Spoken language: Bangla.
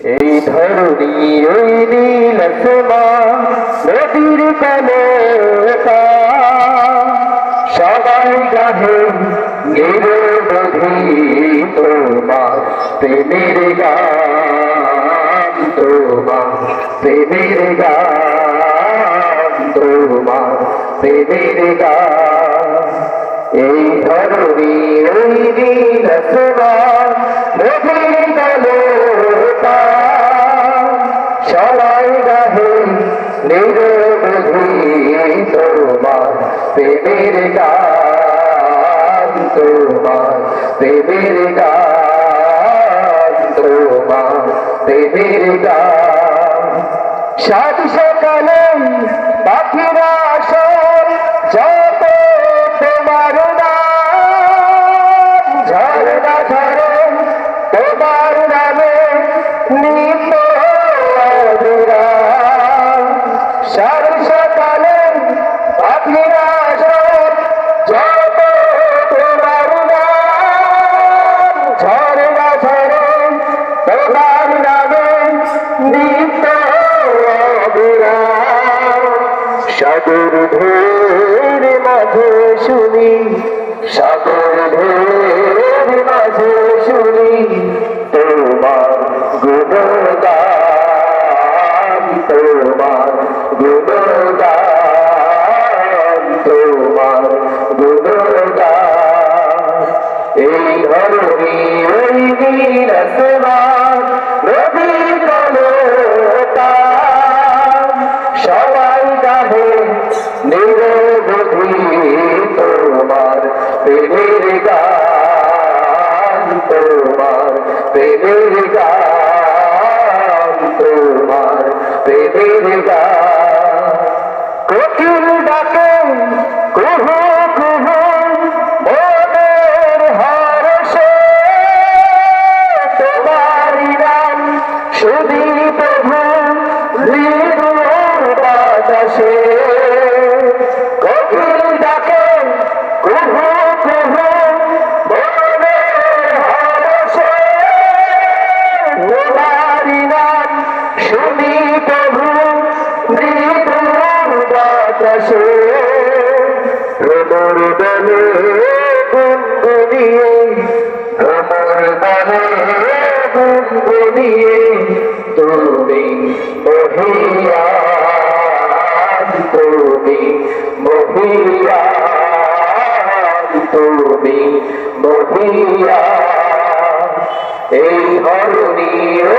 এই ধরণী ওই নীল নদীর কলতা সবাই গাহে নিরবধি তোমার প্রেমের গান, তোমার প্রেমের গান, তোমার প্রেমের গান। এই ধরণী ওই নীল নিরবধি তোমার প্রেমের গান তোমার প্রেমের গান তোমার প্রেমের গান সাত সকালে পাখিরা সাগর ঢের মাঝে শুনি, সাগর ঢের মাঝে শুনি, তোমার গুণগান তোমার গুণগান তোমার গুণগান। এই ধরনী ওই নদী তুমি তুমি মহিয়ান তুমি মহিয়ান এই ওই